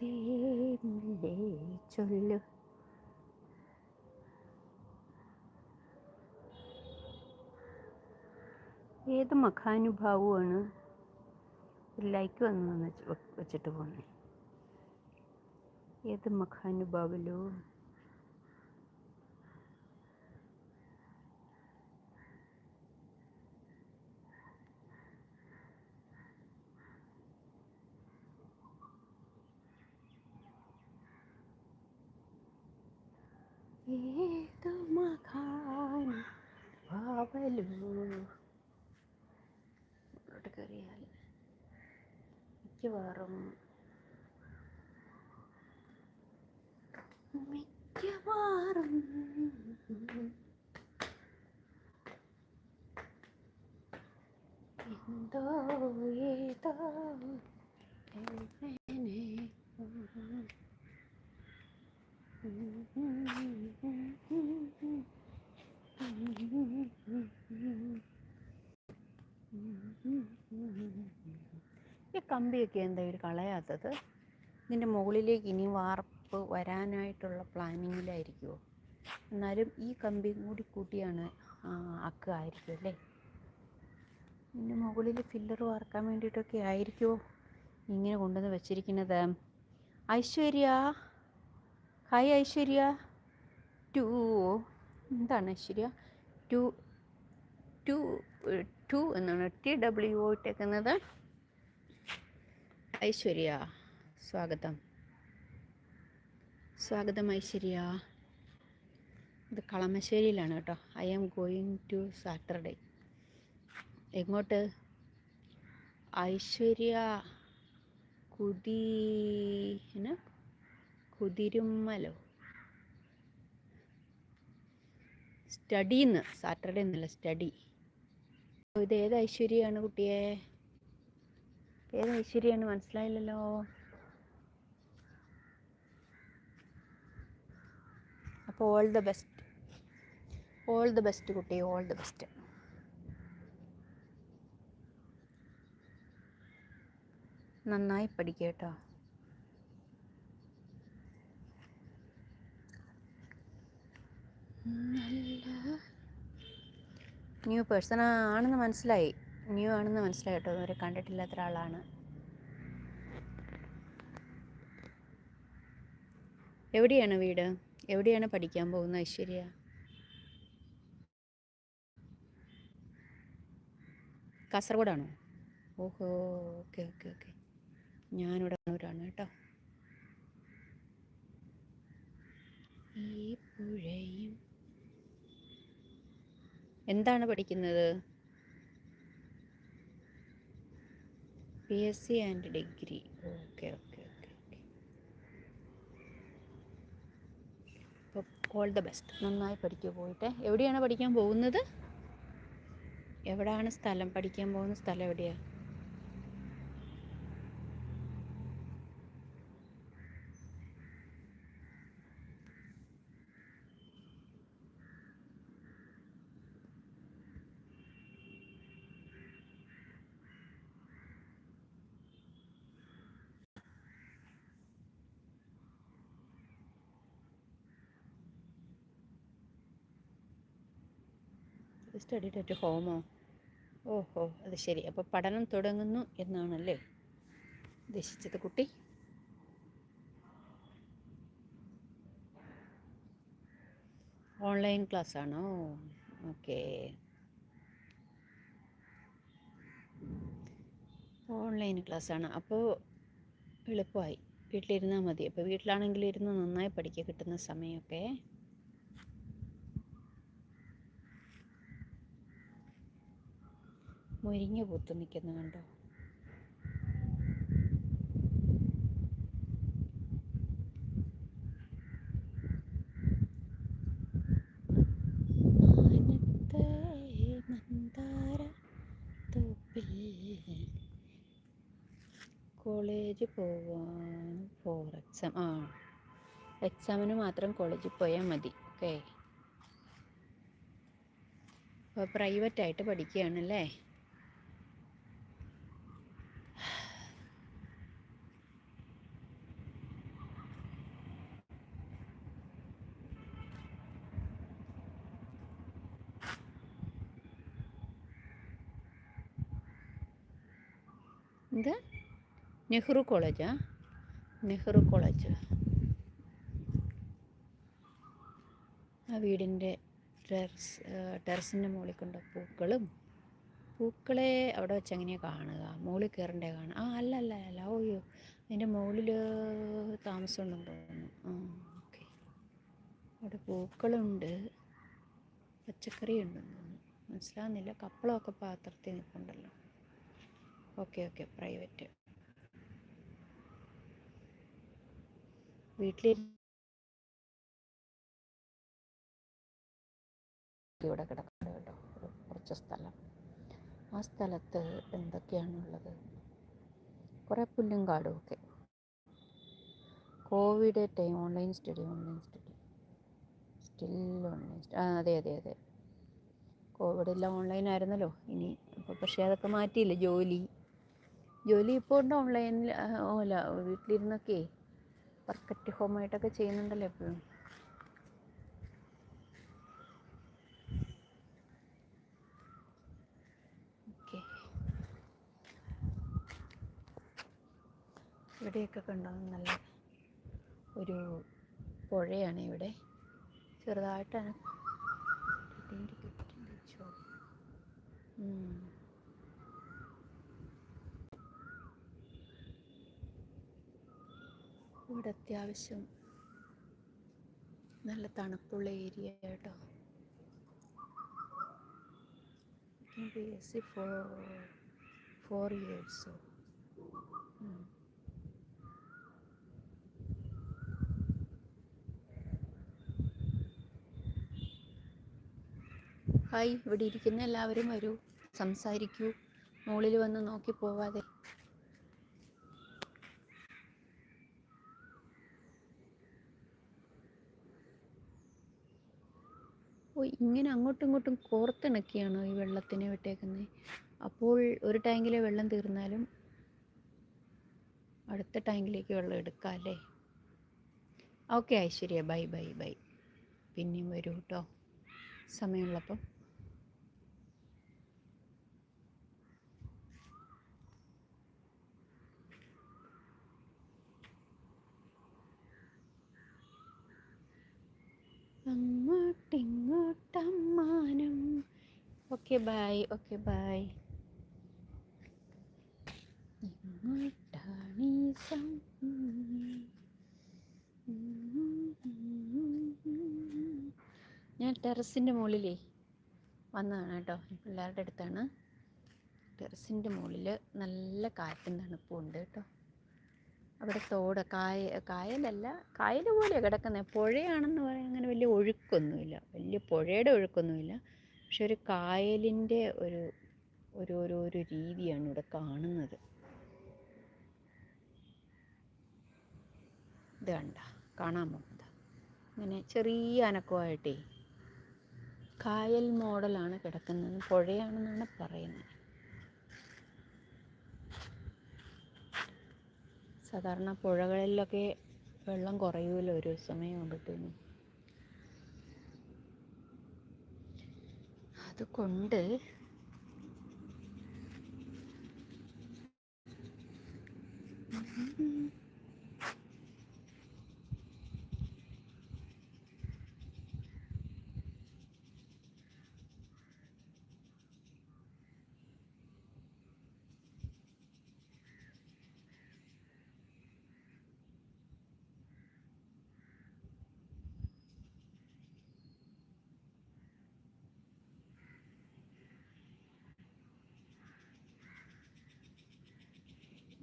മെല്ലെ ചൊല്ലു. ഏത് മഹാനുഭാവുമാണ് ഒരു ലൈക്ക് വന്നു വെച്ചിട്ട് പോണേ ഏത് മഖാനുഭാവലോ ഏത് മഖാനുഭാവലോ ഇങ്ങോട്ട് കയറിയാൽ മിക്കവാറും മിക്കവാറും എന്തോ ഏതോ എങ്ങനെ ഈ കമ്പിയൊക്കെ എന്താ ഇവർ കളയാത്തത്? ഇതിന്റെ മുകളിലേക്ക് ഇനി വാർപ്പ് വരാനായിട്ടുള്ള പ്ലാനിങ്ങിലായിരിക്കുമോ എന്നാലും ഈ കമ്പി കൂടി കൂട്ടിയാണ് ആക്കുകയായിരിക്കും അല്ലേ? ഇതിന്റെ മുകളിൽ ഫില്ലർ വാർക്കാൻ വേണ്ടിയിട്ടൊക്കെ ആയിരിക്കുമോ ഇങ്ങനെ കൊണ്ടുവന്ന് വെച്ചിരിക്കുന്നത്. ഐശ്വര്യ! ഹായ് ഐശ്വര്യ ടു എന്താണ് ഐശ്വര്യ ടു ടു ടു എന്നാണ്. ടി ഡബ്ല്യു ഒ ഇട്ടേക്കുന്നത്. ഐശ്വര്യ സ്വാഗതം. സ്വാഗതം ഐശ്വര്യ ഇത് കളമശ്ശേരിയിലാണ് കേട്ടോ. I am going to Saturday എങ്ങോട്ട്? ഐശ്വര്യ കുതി കുതിരുമ്മലോ? സ്റ്റഡിന്ന് സാറ്റർഡേ എന്നല്ല സ്റ്റഡി. ഇത് ഏത് ഐശ്വര്യമാണ് കുട്ടിയെ? ഏത് ഐശ്വര്യമാണ് മനസ്സിലായില്ലല്ലോ. അപ്പോൾ all the best all the best കുട്ടി ഓൾ ദ ബെസ്റ്റ് നന്നായി പഠിക്കുക കേട്ടോ. ന്യൂ പേഴ്സൺ ആണെന്ന് മനസ്സിലായി. ന്യൂ ആണെന്ന് മനസ്സിലായി കേട്ടോ. ഇവരെ കണ്ടിട്ടില്ലാത്ത ഒരാളാണ്. എവിടെയാണ് വീട്? എവിടെയാണ് പഠിക്കാൻ പോകുന്നത് ഐശ്വര്യ? കാസർഗോഡാണോ? ഓഹോ ഓക്കെ ഓക്കെ ഓക്കെ. ഞാനിവിടെ കണ്ണൂരാണ് കേട്ടോ ഈ പുഴയും എന്താണ് പഠിക്കുന്നത്? P S C and degree okay okay okay okay all the best നന്നായി പഠിക്കുക പോയിട്ട്. എവിടെയാണ് പഠിക്കാൻ പോകുന്നത്? എവിടെയാണ് സ്ഥലം? പഠിക്കാൻ പോകുന്ന സ്ഥലം എവിടെയാണ് സ്റ്റഡി അറ്റ് ഹോമോ ഓഹോ അത് ശരി. അപ്പോൾ പഠനം തുടങ്ങുന്നു എന്നാണല്ലേ ഉദ്ദേശിച്ചത് കുട്ടി? ഓൺലൈൻ ക്ലാസ് ആണോ? ഓക്കെ ഓൺലൈൻ ക്ലാസ് ആണ്. അപ്പോൾ എളുപ്പമായി. വീട്ടിലിരുന്നാൽ മതി. അപ്പോൾ വീട്ടിലാണെങ്കിൽ ഇരുന്ന് നന്നായി പഠിക്കുക കിട്ടുന്ന സമയമൊക്കെ മുരിങ്ങ പൂത്ത് നിൽക്കുന്ന കണ്ടോ? കോളേജ് പോവാൻ ഫോർ എക്സാം. ആ എക്സാമിന് മാത്രം കോളേജിൽ പോയാൽ മതി. ഓക്കെ. അപ്പോൾ പ്രൈവറ്റായിട്ട് പഠിക്കുകയാണല്ലേ? എന്ത്? നെഹ്റു കോളേജാ നെഹ്റു കോളേജ്. ആ വീടിന്റെ ടെറസ് ടെറസിന്റെ മുകളിൽ കൊണ്ട പൂക്കളും പൂക്കളെ അവിടെ വെച്ച് എങ്ങനെയാണ് കാണുക? മുകളിൽ കയറണ്ടേ കാണുക? ആ അല്ല അല്ല അല്ല. ഓയ്യോ അതിന്റെ മുകളിൽ താമസമുണ്ടെന്ന് തോന്നുന്നു. ആ ഓക്കെ. അവിടെ പൂക്കളുണ്ട്. പച്ചക്കറി ഉണ്ടെന്ന് തോന്നുന്നു. മനസ്സിലാകുന്നില്ല കപ്പളമൊക്കെ പാത്രത്തിൽ നിൽപ്പുണ്ടല്ലോ. Okay okay. പ്രൈവറ്റ്. വീട്ടിൽ ഇവിടെ കിടക്കുന്നത് കേട്ടോ കുറച്ച് സ്ഥലം. ആ സ്ഥലത്ത് എന്തൊക്കെയാണുള്ളത്? കുറേ പുല്ലും കാടും ഒക്കെ. Covid time online study online study still online ആ അതെ അതെ അതെ. കോവിഡ് എല്ലാം ഓൺലൈൻ ആയിരുന്നല്ലോ ഇനി. അപ്പോൾ പക്ഷേ അതൊക്കെ മാറ്റിയില്ല ജോലി? ജോലി ഇപ്പോൾ ഉണ്ട് ഓൺലൈനിൽ അല്ല വീട്ടിലിരുന്നൊക്കെ വർക്ക് അറ്റ് ഹോമായിട്ടൊക്കെ ചെയ്യുന്നുണ്ടല്ലോ എപ്പോഴും. ഇവിടെയൊക്കെ കണ്ടോ നല്ല ഒരു പുഴയാണ് ഇവിടെ. ചെറുതായിട്ടാണ്. ഇവിടെ അത്യാവശ്യം നല്ല തണുപ്പുള്ള ഏരിയ കേട്ടോ B S C four four ഇയേഴ്സോ hi ഇവിടെ ഇരിക്കുന്ന എല്ലാവരും വരൂ. സംസാരിക്കൂ. മുകളിൽ വന്ന് നോക്കി പോവാതെ. ഓ ഇങ്ങനെ അങ്ങോട്ടും ഇങ്ങോട്ടും കോർത്തിണക്കിയാണ് ഈ വെള്ളത്തിനെ വിട്ടേക്കുന്നത് അപ്പോൾ ഒരു ടാങ്കിലെ വെള്ളം തീർന്നാലും അടുത്ത ടാങ്കിലേക്ക് വെള്ളം എടുക്കാം അല്ലേ? Okay Aishwarya bye bye bye. പിന്നെയും വരൂ കേട്ടോ. സമയമുള്ളപ്പം. അങ്ങോട്ടിങ്ങോട്ടമ്മാനം. ഓക്കെ ബായ് ഓക്കെ ബായ് ഇങ്ങോട്ടാണ് ഈ ഞാൻ ടെറസിന്റെ മുകളിലേ വന്നതാണ് കേട്ടോ പിള്ളേരുടെ അടുത്താണ്. ടെറസിന്റെ മുകളിൽ നല്ല കാറ്റും തണുപ്പും ഉണ്ട് കേട്ടോ. അവിടെ തോട് കായ കായലല്ല കായൽ പോലെയാണ് കിടക്കുന്നത് പുഴയാണെന്ന് പറയാൻ അങ്ങനെ വലിയ ഒഴുക്കൊന്നുമില്ല. വലിയ പുഴയുടെ ഒഴുക്കൊന്നുമില്ല. പക്ഷെ ഒരു കായലിന്റെ ഒരു ഒരു ഒരു രീതിയാണ് ഇവിടെ കാണുന്നത്. ഇത് കണ്ട കാണാൻ പോകുന്നത്. ഇങ്ങനെ ചെറിയ അനക്കമായിട്ടേ കായൽ മോഡലാണ് കിടക്കുന്നത്. പുഴയാണെന്നാണ് പറയുന്നത്. സാധാരണ പുഴകളിലൊക്കെ വെള്ളം കുറയുമല്ലോ ഒരു സമയമാകുമ്പോഴത്തേനും അതുകൊണ്ട്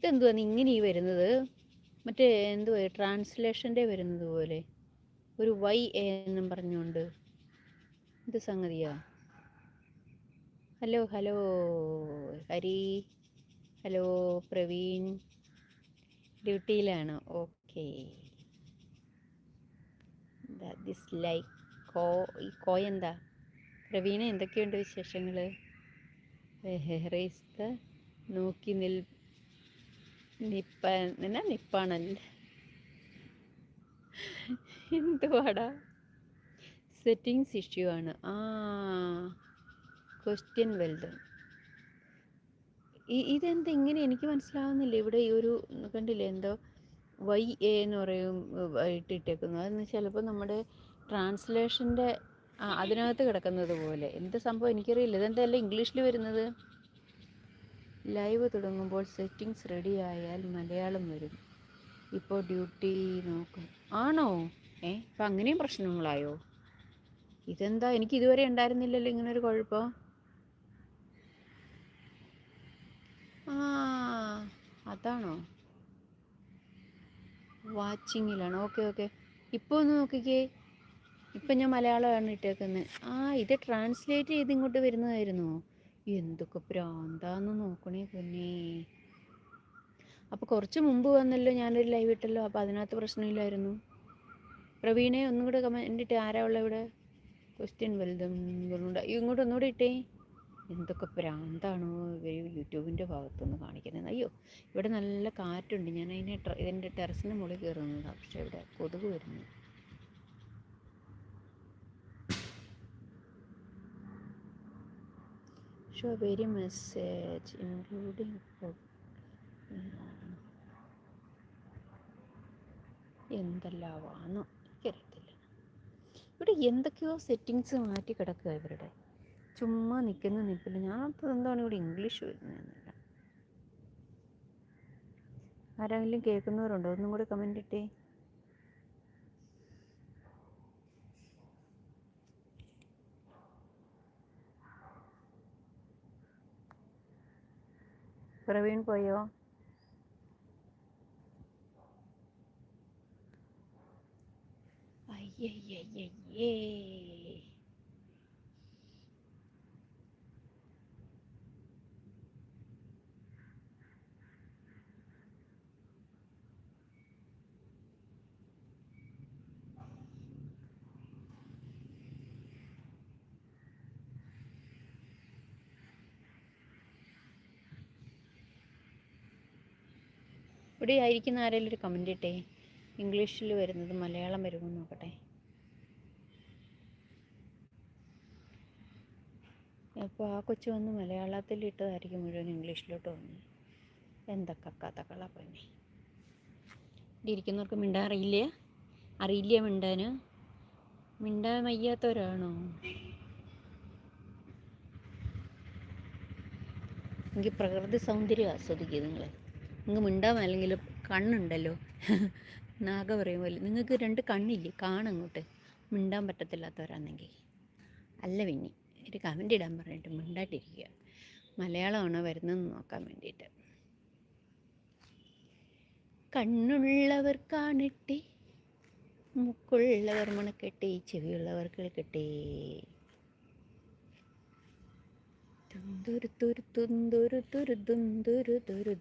ഇതെന്തുവാ ഇങ്ങനെ ഈ വരുന്നത്? മറ്റേ എന്തുവാ ട്രാൻസ്ലേഷന്റെ വരുന്നത് പോലെ. ഒരു വൈ എന്നും പറഞ്ഞുകൊണ്ട്. ഇത് സംഗതിയാ? Hello hello Hari. Hello Praveen. ഡ്യൂട്ടിയിലാണ്. Okay. This like കോ ഈ കോ എന്താ പ്രവീണ എന്തൊക്കെയുണ്ട് വിശേഷങ്ങൾ നോക്കി നിൽ നിപ്പ എന്നാ നിപ്പാണല്ലേ എന്തുവാടാ? സെറ്റിങ്സ് ഇഷ്യൂ ആണ്. ആ ക്വസ്റ്റ്യൻ വെൽഡ് ഇതെന്താ ഇങ്ങനെ എനിക്ക് മനസ്സിലാവുന്നില്ല. ഇവിടെ ഈ ഒരു കണ്ടില്ലേ എന്തോ വൈ എ എന്ന് പറയും ഇട്ടിട്ടേക്കുന്നു അതെന്ന് ചിലപ്പോൾ നമ്മുടെ ട്രാൻസ്ലേഷന്റെ അതിനകത്ത് കിടക്കുന്നത് പോലെ. എന്ത് സംഭവം എനിക്കറിയില്ല. ഇതെന്തല്ല ഇംഗ്ലീഷിൽ വരുന്നത്? ലൈവ് തുടങ്ങുമ്പോൾ സെറ്റിങ്സ് റെഡി ആയാൽ മലയാളം വരും. ഇപ്പോൾ ഡ്യൂട്ടി നോക്കും. ആണോ? ഏ അപ്പം അങ്ങനെയും പ്രശ്നങ്ങളായോ? ഇതെന്താ? എനിക്ക് ഇതുവരെ ഉണ്ടായിരുന്നില്ലല്ലോ ഇങ്ങനൊരു കുഴപ്പം. ആ അതാണോ? വാച്ചിങ്ങിലാണ്. Okay okay. ഇപ്പോൾ ഒന്ന് നോക്കിക്കേ. ഇപ്പം ഞാൻ മലയാളമാണ് ഇട്ടേക്കുന്നത്. ആ ഇത് ട്രാൻസ്ലേറ്റ് ചെയ്ത് ഇങ്ങോട്ട് വരുന്നതായിരുന്നു? എന്തൊക്കെ പ്രാന്താന്ന് നോക്കണേ കുഞ്ഞേ അപ്പോൾ കുറച്ച് മുമ്പ് വന്നല്ലോ ഞാനൊരു ലൈവ് ഇട്ടല്ലോ അപ്പോൾ അതിനകത്ത് പ്രശ്നമില്ലായിരുന്നു. പ്രവീണെ ഒന്നും കൂടെ കമന്റ് ഇട്ട് ആരാ ഉള്ള ഇവിടെ? ക്വസ്റ്റ്യൻ വലുതും ഇങ്ങോട്ട് ഒന്നുകൂടെ ഇട്ടേ. എന്തൊക്കെ പ്രാന്താണോ ഇവർ യൂട്യൂബിന്റെ ഭാഗത്തുനിന്ന് കാണിക്കുന്നത് അയ്യോ ഇവിടെ നല്ല കാറ്റുണ്ട്. ഞാൻ അതിനെ ഇതിന്റെ ടെറസിന് മുകളിൽ കയറുന്നതാണ് പക്ഷേ ഇവിടെ കൊതുക് വരുന്നു. ഷോ വെരി മെസ്സേജ് ഇൻക്ലൂഡിങ് എന്തെല്ലാമാണോ എനിക്കറിയത്തില്ല ഇവിടെ എന്തൊക്കെയോ സെറ്റിങ്സ് മാറ്റി കിടക്കുക ഇവരുടെ. ചുമ്മാ നിൽക്കുന്ന നിൽപ്പില്ല ഞാനപ്പോൾ എന്താണ് ഇവിടെ ഇംഗ്ലീഷ് വരുന്നതെന്നില്ല. ആരെങ്കിലും കേൾക്കുന്നവരുണ്ടോ? ഒന്നും കൂടി കമന്റ് ഇട്ടേ. പ്രവീൺ പോയോ അയ്യയ്യയ്യേ ഇവിടെ ആയിരിക്കുന്ന ആരെങ്കിലും ഒരു കമന്റ് ഇട്ടേ. ഇംഗ്ലീഷിൽ വരുന്നത് മലയാളം വരുമോ നോക്കട്ടെ. അപ്പോൾ ആ കൊച്ചു വന്ന് മലയാളത്തിൽ ഇട്ടതായിരിക്കും മുഴുവൻ ഇംഗ്ലീഷിലോട്ട് വന്നു എന്തൊക്കെ കഥകളാ പിന്നെ. ഇവിടെ ഇരിക്കുന്നവർക്ക് മിണ്ടാൻ അറിയില്ല? അറിയില്ല മിണ്ടാൻ മിണ്ടാൻ വയ്യാത്തവരാണോ? എനിക്ക് പ്രകൃതി സൗന്ദര്യം ആസ്വദിക്കുക നിങ്ങൾ നിങ്ങൾ മിണ്ടാൻ അല്ലെങ്കിൽ കണ്ണുണ്ടല്ലോ. നാഗ പറയും പോലെ നിങ്ങൾക്ക് രണ്ട് കണ്ണില്ലേ കാണങ്ങോട്ട് മിണ്ടാൻ പറ്റത്തില്ലാത്തവരാണെങ്കിൽ അല്ല പിന്നെ ഒരു കമന്റ് ഇടാൻ പറഞ്ഞിട്ട് മിണ്ടാട്ടിരിക്കുക മലയാളമാണോ വരുന്നതെന്ന് നോക്കാൻ വേണ്ടിയിട്ട്. കണ്ണുള്ളവർ കാണട്ടെ മുക്കുള്ളവർ മണക്കെട്ടെ ചെവിയുള്ളവർ കേൾക്കട്ടെ തുന്തുരു തുരു തുരു തുരു തുരു തുരു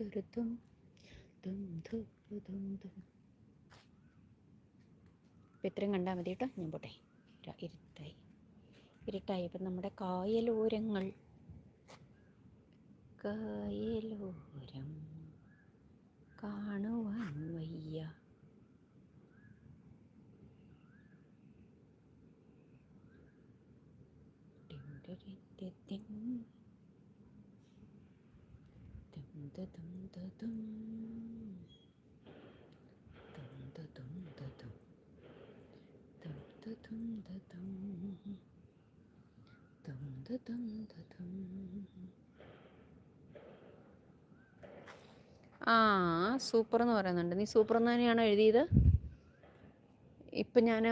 തുരു തും. ഇത്രയും കണ്ടാൽ മതി കേട്ടോ. ഞാൻ പോട്ടെ. ഇരുട്ടായി. ഇരുട്ടായി. ഇപ്പം നമ്മുടെ കായലോരങ്ങൾ. കായലോരം കാണുവാൻ വയ്യ ടിൻടിരിറ്റിത്തിൻ. ദും ആ സൂപ്പർ എന്ന് പറയുന്നുണ്ട്. നീ സൂപ്പർ എന്ന് തന്നെയാണ് എഴുതിയത്? ഇപ്പം ഞാൻ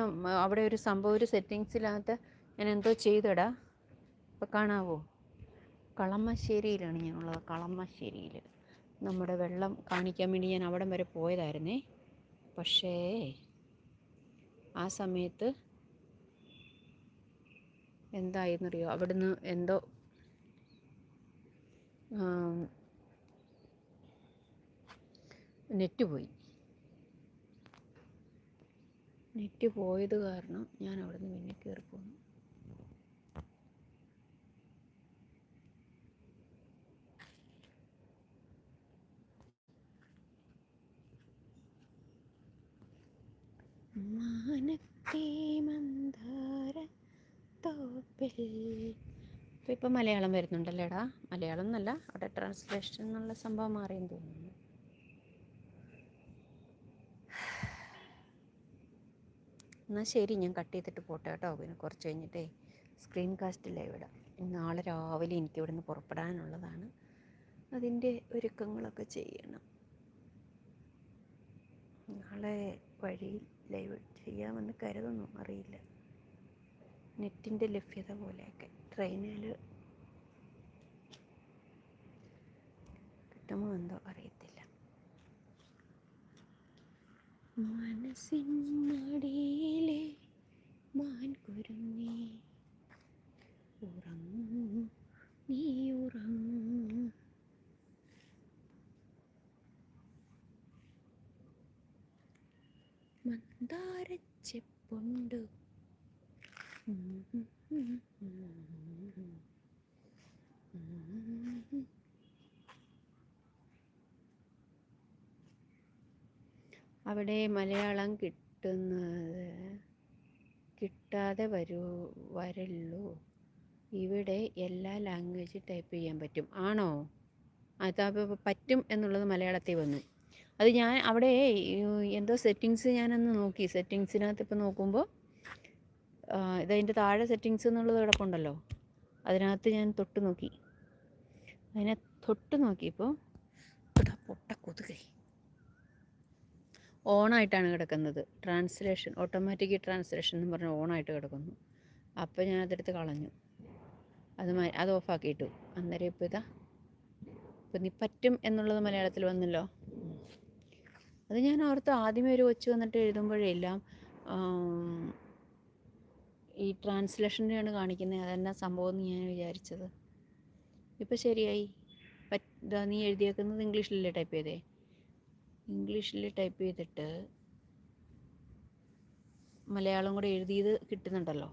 അവിടെ ഒരു സംഭവം ഒരു സെറ്റിങ്സിനകത്ത് ഞാൻ എന്തോ ചെയ്തടാ. ഇപ്പം കാണാവോ? കളമശ്ശേരിയിലാണ് ഞാനുള്ളത്. കളമശ്ശേരിയിൽ നമ്മുടെ വെള്ളം കാണിക്കാൻ വേണ്ടി ഞാൻ അവിടം വരെ പോയതായിരുന്നേ. പക്ഷേ ആ സമയത്ത് എന്തായെന്നറിയോ അവിടുന്ന് എന്തോ നെറ്റ് പോയി. നെറ്റ് പോയത് കാരണം ഞാൻ അവിടുന്ന് പിന്നെ കയറി മാനത്തെ മന്ദ ഇപ്പോൾ ഇപ്പം മലയാളം വരുന്നുണ്ടല്ലേടാ? മലയാളം എന്നല്ല അവിടെ ട്രാൻസ്ലേഷൻ എന്നുള്ള സംഭവം മാറിയെന്ന് തോന്നുന്നു. എന്നാൽ ശരി ഞാൻ കട്ട് ചെയ്തിട്ട് പോട്ടെ കേട്ടോ. പിന്നെ കുറച്ച് കഴിഞ്ഞിട്ടേ സ്ക്രീൻ കാസ്റ്റ് ലൈവ് ഇടാം നാളെ രാവിലെ എനിക്ക് ഇവിടുന്ന് പുറപ്പെടാനുള്ളതാണ്. അതിന്റെ ഒരുക്കങ്ങളൊക്കെ ചെയ്യണം. നാളെ വഴിയിൽ ലൈവ് ചെയ്യാമെന്ന് കരുതുന്നു. അറിയില്ല. നെറ്റിന്റെ ലഭ്യത പോലെയൊക്കെ. ട്രെയിനിൽ കിട്ടുമോ എന്തോ അറിയത്തില്ല. മനസ്സിനടിയിലെ ഉറങ്ങും. നീ ഉറങ്ങൂ. മന്ദാരച്ചെപ്പുണ്ട് അവിടെ മലയാളം കിട്ടുന്നത് കിട്ടാതെ വരൂ വരല്ലോ ഇവിടെ എല്ലാ ലാംഗ്വേജ് ടൈപ്പ് ചെയ്യാൻ പറ്റും. ആണോ? അത് പറ്റും എന്നുള്ളത് മലയാളത്തിൽ വന്നു. അത് ഞാൻ അവിടെ എന്തോ സെറ്റിങ്സ് ഞാനൊന്ന് നോക്കി. സെറ്റിങ്സിനകത്ത് ഇപ്പോൾ നോക്കുമ്പോൾ ഇതതിന്റെ താഴെ സെറ്റിങ്സ് എന്നുള്ളത് കിടപ്പുണ്ടല്ലോ അതിനകത്ത് ഞാൻ തൊട്ട് നോക്കി. അതിനെ തൊട്ട് നോക്കിയപ്പോൾ പൊട്ട കൊതുകൈ. ഓണായിട്ടാണ് കിടക്കുന്നത്. ട്രാൻസ്ലേഷൻ ഓട്ടോമാറ്റിക് ട്രാൻസ്ലേഷൻ എന്ന് പറഞ്ഞാൽ ഓണായിട്ട് കിടക്കുന്നു. അപ്പോൾ ഞാൻ അതെടുത്ത് കളഞ്ഞു. അത് അത് ഓഫാക്കിയിട്ടു അന്നേരം ഇപ്പോൾ ഇതാ ഇപ്പം നീ പറ്റും എന്നുള്ളത് മലയാളത്തിൽ വന്നല്ലോ. അത് ഞാൻ ഓർത്ത് ആദ്യമേ ഒരു കൊച്ചു വന്നിട്ട് എഴുതുമ്പോഴെല്ലാം ഈ ട്രാൻസ്ലേഷന്റെയാണ് കാണിക്കുന്നത് അതെന്നാ സംഭവം എന്ന് ഞാൻ വിചാരിച്ചത്. ഇപ്പം ശരിയായി. പറ്റാ നീ എഴുതിയേക്കുന്നത് ഇംഗ്ലീഷിലല്ലേ ടൈപ്പ് ചെയ്തേ? ഇംഗ്ലീഷിൽ ടൈപ്പ് ചെയ്തിട്ട് മലയാളം കൂടെ എഴുതിയത് കിട്ടുന്നുണ്ടല്ലോ.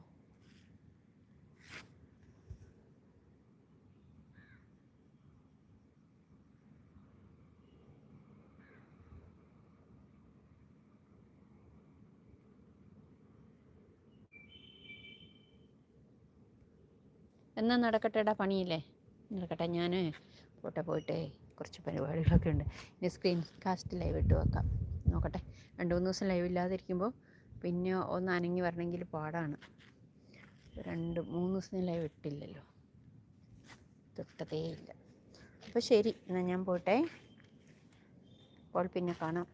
എന്നാൽ നടക്കട്ടെടാ പണിയില്ലേ? നടക്കട്ടെ ഞാൻ പോട്ടെ പോയിട്ടേ കുറച്ച് പരിപാടികളൊക്കെ ഉണ്ട്. ഇനി സ്ക്രീൻ കാസ്റ്റ് ലൈവ് ഇട്ട് വെക്കാം. നോക്കട്ടെ. രണ്ട് മൂന്ന് ദിവസം ലൈവ് ഇല്ലാതിരിക്കുമ്പോൾ പിന്നെ ഒന്ന് അനങ്ങി വരണമെങ്കിൽ പാടാണ്. രണ്ട് മൂന്ന് ദിവസം ലൈവ് ഇട്ടില്ലല്ലോ. തൊട്ടതേ ഇല്ല. അപ്പോൾ ശരി എന്നാൽ ഞാൻ പോട്ടെ. അപ്പോൾ പിന്നെ കാണാം.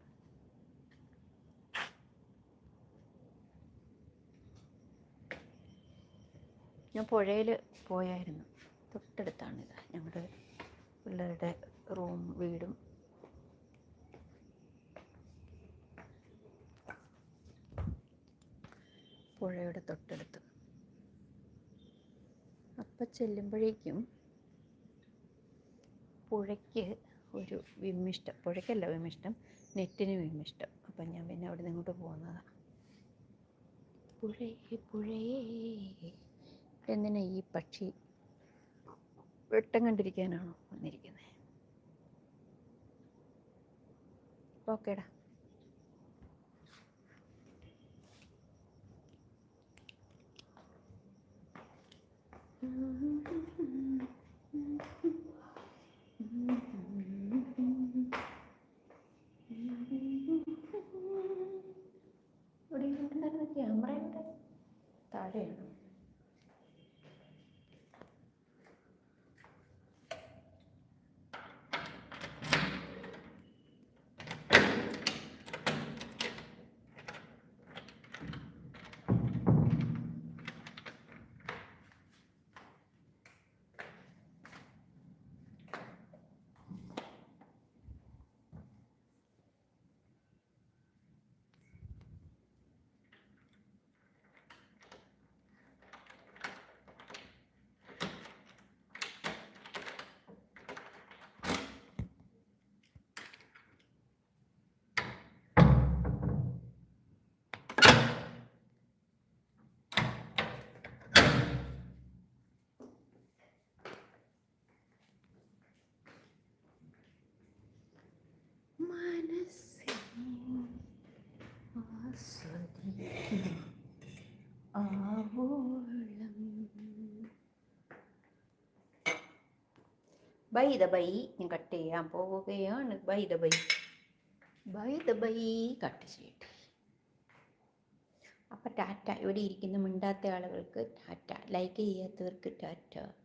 ഞാൻ പുഴയിൽ പോയായിരുന്നു. തൊട്ടടുത്താണിത് ഞങ്ങളുടെ പിള്ളേരുടെ റൂം വീടും. പുഴയുടെ തൊട്ടടുത്ത്. അപ്പം ചെല്ലുമ്പോഴേക്കും പുഴയ്ക്ക് ഒരു വിമ്മിഷ്ടം പുഴയ്ക്കല്ല വിമിഷ്ടം നെറ്റിന് വിമിഷ്ടം അപ്പം ഞാൻ പിന്നെ അവിടെ നിന്ന് ഇങ്ങോട്ട് പോകുന്നതാണ് പുഴയേ പുഴയേ. എന്തിനാ ഈ പക്ഷി വെട്ടം കണ്ടിരിക്കാനാണോ വന്നിരിക്കുന്നത് ഓക്കേടാ. ഇവിടെ ക്യാമറ ശ്രദ്ധിക്കണം ബൈ ദ ബൈ ഞാൻ കട്ട് ചെയ്യാൻ പോവുകയാണ്. By the by. By the by. Cut ചെയ്യട്ടെ. അപ്പം ടാറ്റ ഇവിടെ ഇരിക്കുന്ന മിണ്ടാത്ത ആളുകൾക്ക് ടാറ്റ ലൈക്ക് ചെയ്യാത്തവർക്ക് ടാറ്റ.